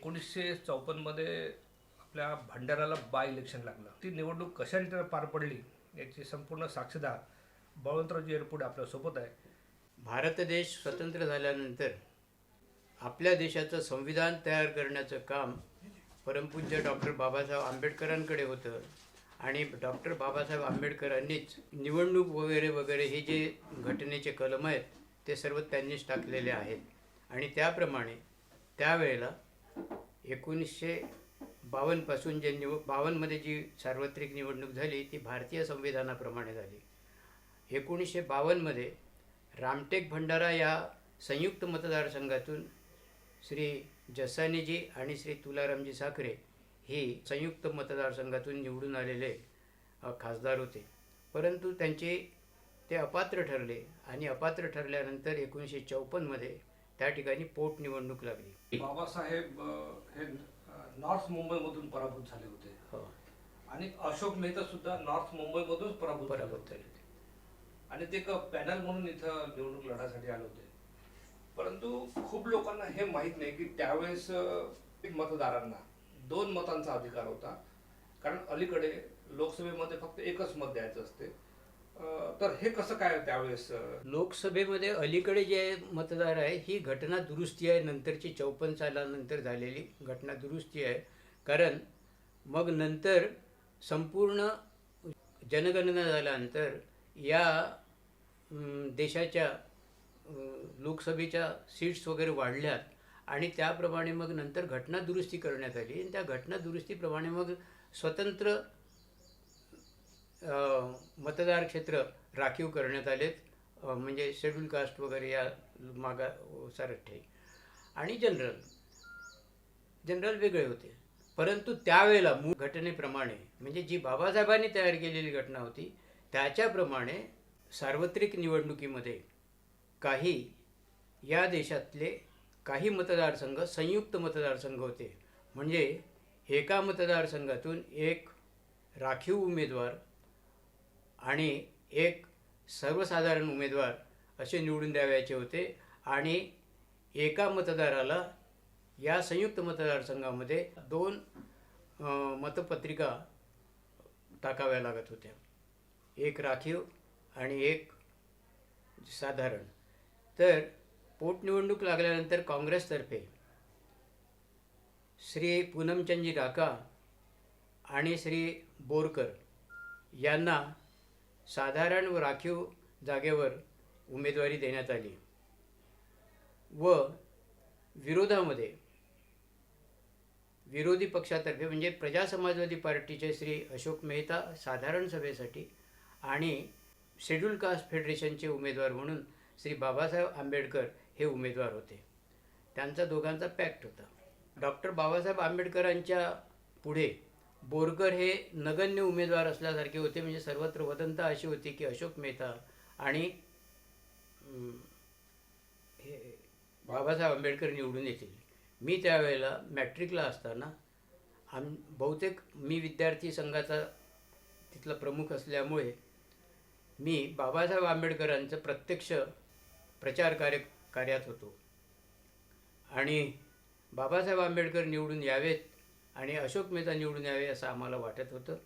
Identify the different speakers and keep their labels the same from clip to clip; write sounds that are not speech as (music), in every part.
Speaker 1: एकोणीसशे चौपन्नमध्ये आपल्या भंडाराला by election लागलं. ती निवडणूक कशा पार पडली याची संपूर्ण साक्षीदार बळवंतरावजी एअरपोर्ट आपल्यासोबत आहे.
Speaker 2: भारत देश स्वतंत्र झाल्यानंतर आपल्या देशाचं संविधान तयार करण्याचं काम परमपूज्य डॉक्टर बाबासाहेब आंबेडकरांकडे होतं. आणि डॉक्टर बाबासाहेब आंबेडकरांनीच निवडणूक वगैरे वगैरे हे जे घटनेचे कलम आहेत ते सर्व त्यांनीच टाकलेले आहेत. आणि त्याप्रमाणे त्यावेळेला एकोणीसशे बावन्नपासून जे निव बावन्नमध्ये जी सार्वत्रिक निवडणूक झाली ती भारतीय संविधानाप्रमाणे झाली. एकोणीसशे बावन्नमध्ये रामटेक भंडारा या संयुक्त मतदारसंघातून श्री जसानीजी आणि श्री तुलारामजी साखरे ही संयुक्त मतदारसंघातून निवडून आलेले खासदार होते. परंतु त्यांचे ते अपात्र ठरले आणि अपात्र ठरल्यानंतर एकोणीसशे चौपन्नमध्ये त्या ठिकाणी पोटनिवडणूक लागली.
Speaker 1: बाबासाहेब हे नॉर्थ मुंबईमधून पराभूत झाले होते.
Speaker 2: हो.
Speaker 1: आणि अशोक मेहता सुद्धा नॉर्थ मुंबईमधूनच पराभूत
Speaker 2: पराभूत झाले होते.
Speaker 1: आणि ते एक पॅनल म्हणून इथं निवडणूक लढायसाठी आले होते. परंतु खूप लोकांना हे माहीत नाही की त्यावेळेस मतदारांना दोन मतांचा अधिकार होता. कारण अलीकडे लोकसभेमध्ये फक्त एकच मत द्यायचं असते. तर हे कसं काय त्यावेळेस
Speaker 2: लोकसभेमध्ये अलीकडे जे मतदार आहे ही घटना दुरुस्ती आहे. नंतरची चौपन्न सालानंतर झालेली घटना दुरुस्ती आहे. कारण मग नंतर संपूर्ण जनगणना झाल्यानंतर या देशाच्या लोकसभेच्या सीट्स वगैरे वाढल्यात. आणि त्याप्रमाणे मग नंतर घटना दुरुस्ती करण्यात आली. आणि त्या घटना दुरुस्तीप्रमाणे मग स्वतंत्र मतदार क्षेत्र राखीव करण्यात आलेत. म्हणजे शेड्यूल कास्ट वगैरे या मागा सारठे आणि जनरल जनरल वेगळे होते. परंतु त्यावेळेला मूळ घटनेप्रमाणे म्हणजे जी बाबासाहेबांनी तयार केलेली घटना होती त्याच्याप्रमाणे सार्वत्रिक निवडणुकीमध्ये काही या देशातले काही मतदारसंघ संयुक्त मतदारसंघ होते. म्हणजे एका मतदारसंघातून एक राखीव उमेदवार आणि एक सर्वसाधारण उमेदवार असे निवडून द्यावयाचे होते आणि एका मतदाराला या संयुक्त मतदारसंघामध्ये दोन मतपत्रिका टाकाव्या लागत होत्या. एक राखीव आणि एक साधारण. तर पोटनिवडणूक लागल्यानंतर काँग्रेसतर्फे श्री पूनमचंदजी राका आणि श्री बोरकर यांना साधारण व राखीव जागेवर उमेदवारी देण्यात आली. व विरोधामध्ये विरोधी पक्षातर्फे म्हणजे प्रजा समाजवादी पार्टीचे श्री अशोक मेहता साधारण सभेसाठी आणि शेड्यूल कास्ट फेडरेशनचे उमेदवार म्हणून श्री बाबासाहेब आंबेडकर हे उमेदवार होते. त्यांचा दोघांचा पॅक्ट होता. डॉक्टर बाबासाहेब आंबेडकरांच्या पुढे बोरकर हे नगण्य उमेदवार असल्यासारखे होते म्हणजे सर्वत्र वदंत अशी होती की अशोक मेहता आणि हे बाबासाहेब आंबेडकर निवडून येतील. मी त्यावेळेला मॅट्रिकला असताना आम बहुतेक मी विद्यार्थी संघाचा तिथला प्रमुख असल्यामुळे मी बाबासाहेब आंबेडकरांचं प्रत्यक्ष प्रचार कार्य कार्यात होतो. आणि बाबासाहेब आंबेडकर निवडून यावेत आणि अशोक मेहता निवडून यावे असं आम्हाला वाटत होतं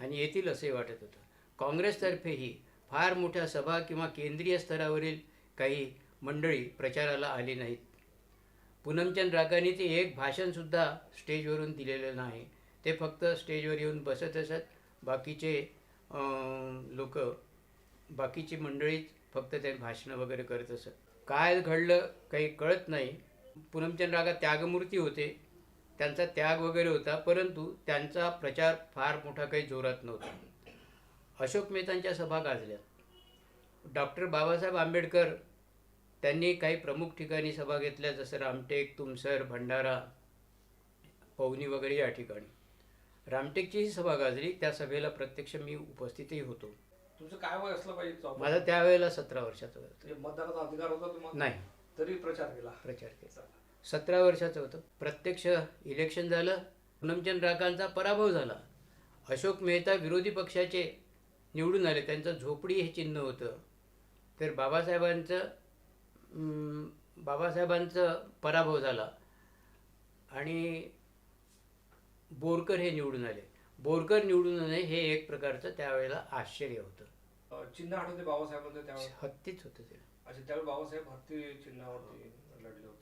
Speaker 2: आणि येतील असंही वाटत होतं. काँग्रेसतर्फेही फार मोठ्या सभा किंवा केंद्रीय स्तरावरील काही मंडळी प्रचाराला आली नाहीत. पूनमचंद रागाने ते एक भाषणसुद्धा स्टेजवरून दिलेलं नाही. ते फक्त स्टेजवर येऊन बसत असत. बाकीचे लोक बाकीची मंडळीच फक्त ते भाषणं वगैरे करत असत. काय घडलं काही कळत नाही. पूनमचंद रागा त्यागमूर्ती होते. त्यांचा त्याग वगैरे होता परंतु त्यांचा प्रचार फार मोठा काही जोरात नव्हता. अशोक मेहतांच्या सभा गाजल्या. डॉक्टर बाबासाहेब आंबेडकर त्यांनी काही प्रमुख ठिकाणी सभा घेतल्या जसं रामटेक तुमसर भंडारा पवनी वगैरे या ठिकाणी. रामटेकची ही सभा गाजली त्या सभेला प्रत्यक्ष मी उपस्थितही होतो.
Speaker 1: तुमचं काय वय असलं पाहिजे?
Speaker 2: माझा त्यावेळेला सतरा वर्षाचं
Speaker 1: मतदानाचा अधिकार होता तुम्हाला?
Speaker 2: नाही.
Speaker 1: तरी प्रचार केला.
Speaker 2: प्रचार केला. सतरा वर्षाचं होतं. प्रत्यक्ष इलेक्शन झालं. पूनमचंद राकांचा पराभव झाला. अशोक मेहता विरोधी पक्षाचे निवडून आले. त्यांचं झोपडी हे चिन्ह होतं. तर बाबासाहेबांचं बाबासाहेबांचं पराभव झाला. आणि बोरकर हे निवडून आले. बोरकर निवडून येणे हे एक प्रकारचं त्यावेळेला आश्चर्य होतं.
Speaker 1: चिन्ह आठवते बाबासाहेबांचं त्यावेळेस
Speaker 2: हत्तीच होतं ते.
Speaker 1: अच्छा त्यावेळी बाबासाहेब हत्ती चिन्हावरती लढले होते.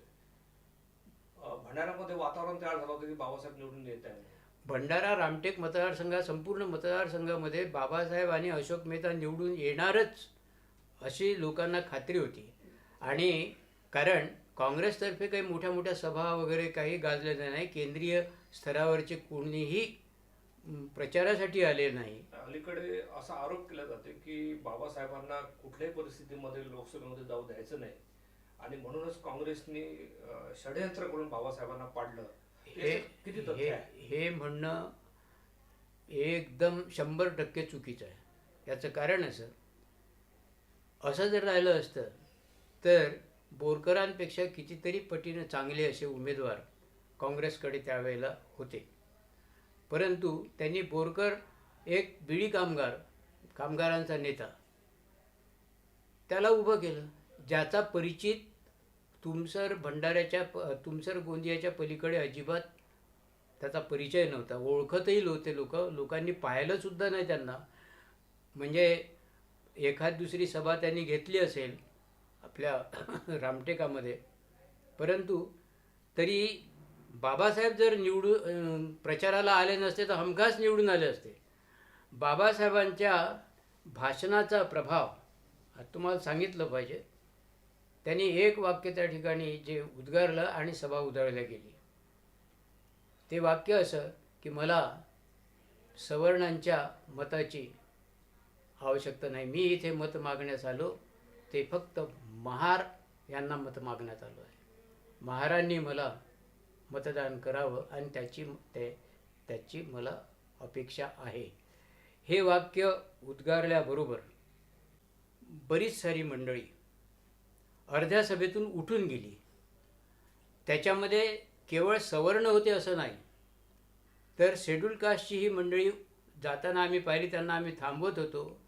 Speaker 1: भंडाऱ्यामध्ये वातावरण तयार झालं होतं की बाबासाहेब निवडून येत आहे
Speaker 2: भंडारा रामटेक मतदारसंघा संपूर्ण मतदारसंघामध्ये बाबासाहेब आणि अशोक मेहता निवडून येणारच अशी लोकांना खात्री होती. आणि कारण काँग्रेसतर्फे काही मोठ्या मोठ्या सभा वगैरे काही गाजलेल्या नाही केंद्रीय स्तरावरचे कोणीही प्रचारासाठी आले नाही.
Speaker 1: अलीकडे असा आरोप केला जाते की बाबासाहेबांना कुठल्याही परिस्थितीमध्ये लोकसभेमध्ये जाऊ द्यायचं नाही. आणि म्हणूनच काँग्रेसने षडयंत्र करून बाबासाहेबांना पाडलं.
Speaker 2: हे
Speaker 1: किती
Speaker 2: हे
Speaker 1: आहे?
Speaker 2: हे म्हणणं एकदम शंभर टक्के चुकीचं आहे. याचं कारण असं असं जर राहिलं असतं तर बोरकरांपेक्षा कितीतरी पटीनं चांगले असे उमेदवार काँग्रेसकडे त्यावेळेला होते. परंतु त्यांनी बोरकर एक बिडी कामगार कामगारांचा नेता त्याला उभं केलं ज्याचा परिचित तुमसर भंडाऱ्याच्या प तुमसर गोंदियाच्या पलीकडे अजिबात त्याचा परिचय नव्हता. ओळखतही नव्हते लोक. लोकांनी पाहिलंसुद्धा नाही त्यांना. म्हणजे एखाद दुसरी सभा त्यांनी घेतली असेल आपल्या (coughs) रामटेकामध्ये. परंतु तरी बाबासाहेब जर निवडून प्रचाराला आले नसते तर हमखास निवडून आले असते. बाबासाहेबांच्या भाषणाचा प्रभाव तुम्हाला सांगितलं पाहिजे त्यांनी एक वाक्य त्या ठिकाणी जे उद्गारलं आणि सभा उधळल्या गेली. ते वाक्य असं की मला सवर्णांच्या मताची आवश्यकता नाही. मी इथे मत मागण्यास आलो ते फक्त महार यांना मत मागण्यात आलो आहे. महारांनी मला मतदान करावं आणि त्याची ते त्याची मला अपेक्षा आहे. हे वाक्य उद्गारल्याबरोबर बरीच सारी मंडळी अर्ध्या सभेतून उठून गेली. त्याच्यामध्ये केवळ सवर्ण होते असं नाही तर शेड्यूल कास्टची ही मंडळी जाताना आम्ही पाहिली त्यांना आम्ही थांबवत होतो.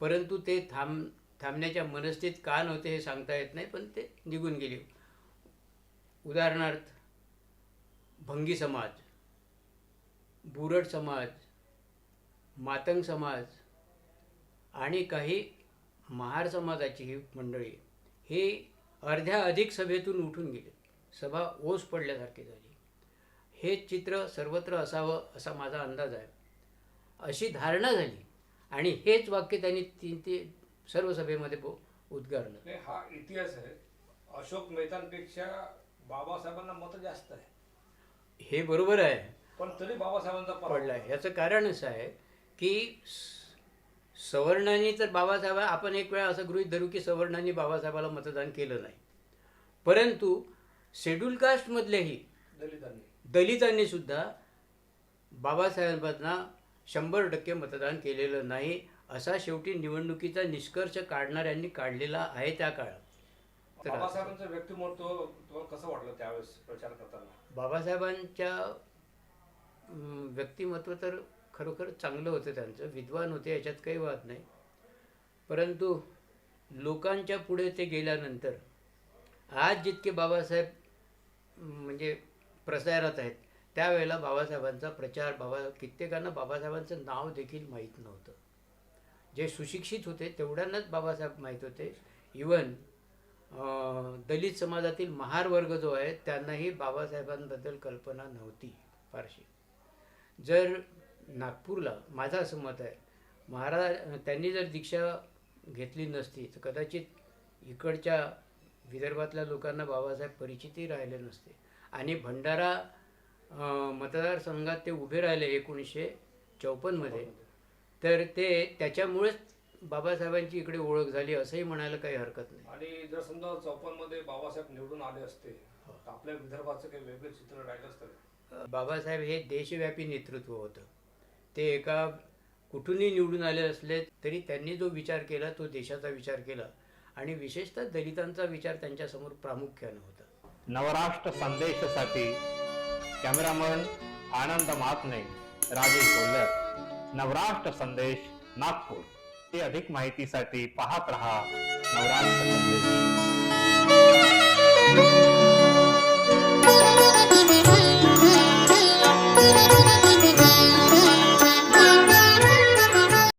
Speaker 2: परंतु ते थांब थांबण्याच्या मनस्थित का नव्हते हे सांगता येत नाही पण ते निघून गेले. उदाहरणार्थ भंगी समाज बुरड समाज मातंग समाज आणि काही महार समाजाची ही मंडळी. ही अर्ध्या अधिक सभेतून उठून गेले. सभा ओस पडल्यासारखी झाली. हे चित्र सर्वत्र असावं असा माझा अंदाज आहे. अशी धारणा झाली आणि हेच वाक्य त्यांनी तीन ते सर्व सभेमध्ये उद्गारलं.
Speaker 1: हा इतिहास आहे. अशोक मेहतांपेक्षा बाबासाहेबांना मत जास्त आहे.
Speaker 2: हे बरोबर आहे.
Speaker 1: पण तरी बाबासाहेबांचा
Speaker 2: पडला. आहे. याचं कारण असं आहे की सवर्णांनी तर बाबासाहेब आपण एक वेळा असं गृहीत धरू की सवर्णांनी बाबासाहेबाला मतदान केलं नाही. परंतु शेड्यूल कास्टमधलेही
Speaker 1: दलितांनी.
Speaker 2: दलितांनी सुद्धा बाबासाहेबांना शंभर टक्के मतदान केलेलं नाही असा शेवटी निवडणुकीचा निष्कर्ष काढणाऱ्यांनी काढलेला आहे त्या काळात. तर
Speaker 1: बाबासाहेबांचं व्यक्तिमत्व तुम्हाला कसं वाटलं त्यावेळेस प्रचार करताना?
Speaker 2: बाबासाहेबांच्या व्यक्तिमत्व तर खरोखर चांगलं होतं त्यांचं. विद्वान होते याच्यात काही वाद नाही. परंतु लोकांच्या पुढे ते गेल्यानंतर आज जितके बाबासाहेब म्हणजे प्रसारात आहेत त्यावेळेला बाबासाहेबांचा प्रचार बाबा कित्येकांना बाबासाहेबांचं नाव देखील माहीत नव्हतं. जे सुशिक्षित होते तेवढ्यांनाच बाबासाहेब माहीत होते. इवन दलित समाजातील महार वर्ग जो आहे त्यांनाही बाबासाहेबांबद्दल कल्पना नव्हती फारशी. जर नागपूरला. माझं असं मत आहे. महाराज त्यांनी जर दीक्षा घेतली नसती तर कदाचित इकडच्या विदर्भातल्या लोकांना बाबासाहेब परिचितही राहिले नसते. आणि भंडारा मतदारसंघात ते उभे राहिले एकोणीसशे चौपन्नमध्ये. तर ते त्याच्यामुळेच बाबासाहेबांची इकडे ओळख झाली असंही म्हणायला काही हरकत नाही.
Speaker 1: आणि जर समजा चौपन्नमध्ये बाबासाहेब निवडून आले असते आपल्या विदर्भाचं काही वेगळं चित्र राहिलं असतं?
Speaker 2: बाबासाहेब हे देशव्यापी नेतृत्व होतं. ते एका कुठूनही निवडून आले असले तरी त्यांनी जो विचार केला तो देशाचा विचार केला. आणि विशेषतः दलितांचा विचार त्यांच्यासमोर प्रामुख्यानं होता.
Speaker 3: नवराष्ट्र संदेशासाठी कॅमेरामन आनंद मातने राजेश कोल्हर. नवराष्ट्र संदेश नागपूर. ते अधिक माहितीसाठी पाहत रहा नवराष्ट्र संदेश.